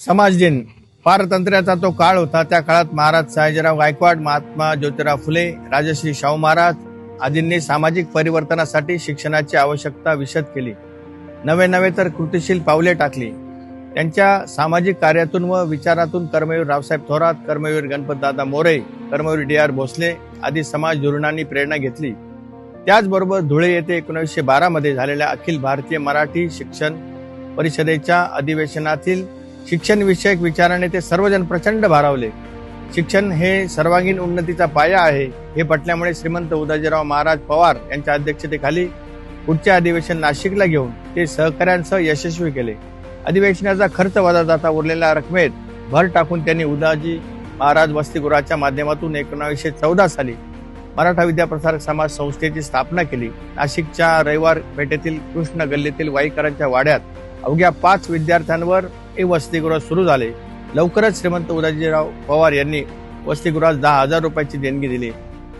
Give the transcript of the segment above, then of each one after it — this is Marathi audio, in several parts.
समाज दिन पारतंत्र्याचा तो काळ होता. त्या काळात महाराज सयाजीराव गायकवाड महात्मा ज्योतिराव फुले राजश्री शाहू महाराज आदींनी सामाजिक परिवर्तनासाठी शिक्षणाची आवश्यकता विशद केली. नवे नवे तर कृतिशील पावले टाकली. त्यांच्या सामाजिक कार्यातून व विचारातून कर्मवीर रावसाहेब थोरात कर्मवीर गणपतदादा मोरे कर्मवीर डी आर भोसले आदी समाज धोरणांनी प्रेरणा घेतली. त्याचबरोबर धुळे येथे एकोणीसशे बारामध्ये झालेल्या अखिल भारतीय मराठी शिक्षण परिषदेच्या अधिवेशनातील शिक्षण विषयक विचाराने ते सर्वजण प्रचंड भारावले. शिक्षण हे सर्वांगीण उन्नतीचा पाया आहे हे पटल्यामुळे श्रीमंत उदाजीराव महाराज पवार यांच्या अध्यक्षतेखाली पुढचे अधिवेशन नाशिकला घेऊन ते सहकाऱ्यांसह यशस्वी केले. अधिवेशनाचा खर्च वजा जाता उरलेल्या रकमेत भर टाकून त्यांनी उदाजी महाराज वसतिगृहाच्या माध्यमातून एकोणावीसशे चौदा साली मराठा विद्याप्रसारक समाज संस्थेची स्थापना केली. नाशिकच्या रविवार पेठेतील कृष्ण गल्लीतील वाईकरांच्या वाड्यात अवघ्या पाच विद्यार्थ्यांवर हे वसतिगृह सुरू झाले. लवकरच श्रीमंत उदाजीराव पवार यांनी वसतिगृहास दहा हजार रुपयाची देणगी दिली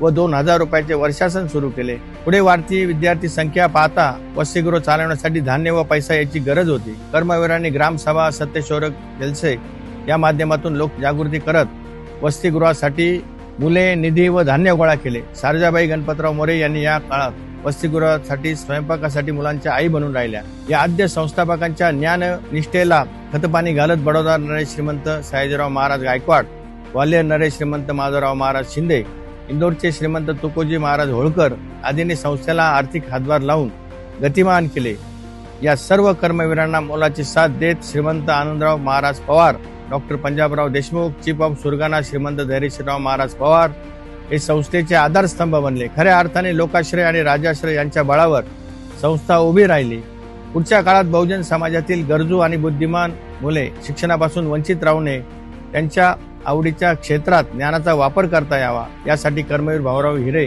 व दोन हजार रुपयाचे वर्षासन सुरू केले. पुढे वाढती विद्यार्थी संख्या पाहता वसतिगृह चालवण्यासाठी धान्य व पैसा याची गरज होती. कर्मवीरांनी ग्रामसभा सत्यशोधक जलसे या माध्यमातून लोक जागृती करत वसतिगृहासाठी मुले निधी व धान्य गोळा केले. सारजाबाई गणपतराव मोरे यांनी या काळात वसतिगृहासाठी स्वयंपाकासाठी मुलांच्या आई बनून राहिल्या. या आद्य संस्थापकांच्या ज्ञान निष्ठेला खतपाणी घालत बडोदा नरेश श्रीमंत सयाजीराव महाराज गायकवाड ग्वाल्हेर नरेश श्रीमंत माधवराव महाराज शिंदे इंदोरचे श्रीमंत तुकोजी महाराज होळकर आदींनी संस्थेला आर्थिक हातभार लावून गतिमान केले. या सर्व कर्मवीरांना मोलाची साथ देत Shrimant Anandrao Maharaj Pawar doctor Panjabrao Deshmukh chief of Surgana Shrimant Dhairyashrirao Maharaj Pawar हे संस्थेचे आधारस्तंभ बनले. खऱ्या अर्थाने लोकाश्रय आणि राजाश्रय यांच्या बळावर संस्था उभी राहिली. पुढच्या काळात बहुजन समाजातील गरजू आणि बुद्धिमान मुले शिक्षणापासून वंचित राहू नये त्यांच्या आवडीच्या क्षेत्रात ज्ञानाचा वापर करता यावा. यासाठी कर्मवीर भाऊराव हिरे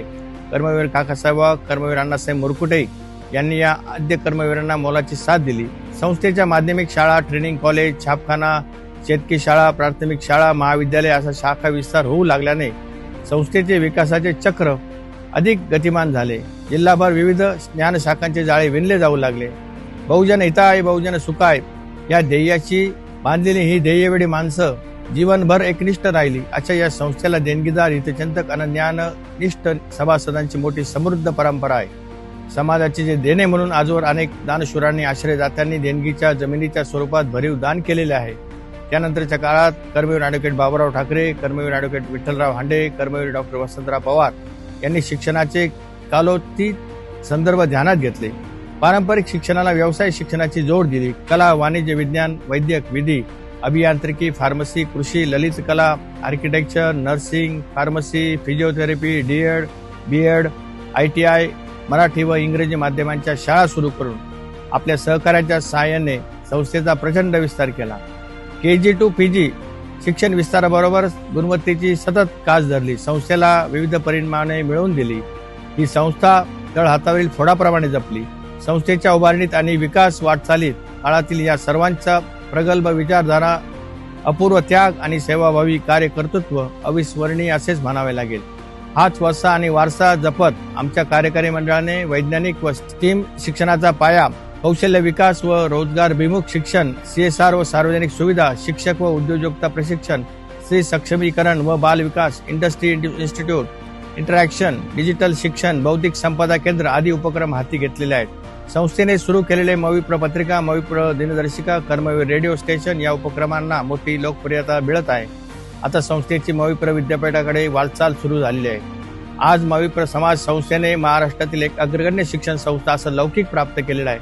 कर्मवीर काकासाहेब कर्मवीर अण्णासाहेब मुरकुटे यांनी या आद्य कर्मवीरांना मोलाची साथ दिली. संस्थेच्या माध्यमिक शाळा ट्रेनिंग कॉलेज छापखाना शेतकी शाळा प्राथमिक शाळा महाविद्यालय असा शाखा विस्तार होऊ लागल्याने संस्थेचे विकासाचे चक्र अधिक गतिमान झाले. जिल्हाभर विविध ज्ञानशाखांचे जाळे विणले जाऊ लागले. बहुजन हिताय बहुजन सुखाय या ध्येयाची बांधलेली ही ध्येयवेळी माणसं जीवनभर एकनिष्ठ राहिली. अशा या संस्थेला देणगीदार हितचिंतक आणि ज्ञाननिष्ठ सभासदांची मोठी समृद्ध परंपरा आहे. समाजाचे जे देणे म्हणून आजवर अनेक दानशुरांनी आश्रयदात्यांनी देणगीच्या जमिनीच्या स्वरूपात भरीव दान केलेले आहे. त्यानंतरच्या काळात Karmaveer advocate Baburao Thackeray Karmaveer advocate Vitthalrao Hande Karmaveer doctor Vasantrao Pawar यांनी शिक्षणाचे कालोचित संदर्भ ध्यानात घेतले. पारंपरिक शिक्षणाला व्यवसाय शिक्षणाची जोड दिली. कला वाणिज्य विज्ञान वैद्यक विधी अभियांत्रिकी फार्मसी कृषी ललित कला architecture nursing pharmacy physiotherapy DEd BEd I T I Marathi व इंग्रजी माध्यमांच्या शाळा सुरू करून आपल्या सहकार्याच्या सहाय्याने संस्थेचा प्रचंड विस्तार केला. के जी टू पी जी शिक्षण विस्ताराबरोबर गुणवत्तेची सतत कास धरली. संस्थेला विविध परिमाणे मिळवून दिली. ही संस्था तळ हातावरील फोडाप्रमाणे जपली. संस्थेच्या उभारणीत आणि विकास वाटचालीत काळातील या सर्वांचा प्रगल्भ विचारधारा अपूर्व त्याग आणि सेवाभावी कार्यकर्तृत्व अविस्मरणीय असेच म्हणावे लागेल. हाच वसा आणि वारसा जपत आमच्या कार्यकारी मंडळाने वैज्ञानिक व स्टीम शिक्षणाचा पाया कौशल्य विकास व रोजगार विमुख शिक्षण सीएसआर व सार्वजनिक सुविधा शिक्षक व उद्योजकता प्रशिक्षण स्त्री सक्षमीकरण व बाल विकास इंडस्ट्री इन्स्टिट्यूट इंटरॅक्शन डिजिटल शिक्षण बौद्धिक संपदा केंद्र आदी उपक्रम हाती घेतलेले आहेत. संस्थेने सुरू केलेले मविप्र पत्रिका मविप्र दिनदर्शिका कर्मवीर रेडिओ स्टेशन या उपक्रमांना मोठी लोकप्रियता मिळत आहे. आता संस्थेची मविप्र विद्यापीठाकडे वाटचाल सुरू झालेली आहे. आज मविप्र समाज संस्थेने महाराष्ट्रातील एक अग्रगण्य शिक्षण संस्था असं लौकिक प्राप्त केलेलं आहे.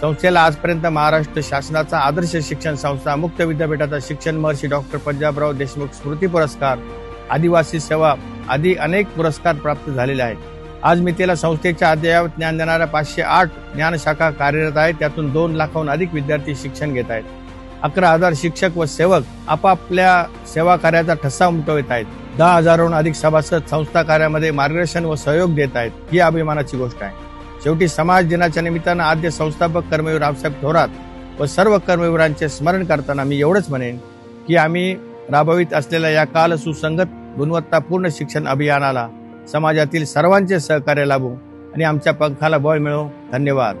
संस्थेला आजपर्यंत महाराष्ट्र शासनाचा आदर्श शिक्षण संस्था मुक्त विद्यापीठाचा शिक्षण महर्षी डॉक्टर पंजाबराव देशमुख स्मृती पुरस्कार आदिवासी सेवा आदी अनेक पुरस्कार प्राप्त झालेले आहेत. आज मितीला संस्थेच्या अद्ययावत ज्ञान देणाऱ्या पाचशे आठ ज्ञानशाखा कार्यरत आहेत. त्यातून दोन लाखाहून अधिक विद्यार्थी शिक्षण घेत आहेत. अकरा हजार शिक्षक व सेवक आपापल्या सेवा कार्याचा ठसा उमटवित आहेत. दहा हजारहून अधिक सभासद संस्था कार्यामध्ये मार्गदर्शन व सहयोग देत आहेत. ही अभिमानाची गोष्ट आहे. शेवटी समाज दिनाच्या निमित्तानं आद्य संस्थापक कर्मवीर रावसाहेब थोरात व सर्व कर्मवीरांचे स्मरण करताना मी एवढंच म्हणेन की आम्ही राबवित असलेल्या या काल सुसंगत गुणवत्तापूर्ण शिक्षण अभियानाला समाजातील सर्वांचे सहकार्य लाभू आणि आमच्या पंखाला बळ मिळो. धन्यवाद.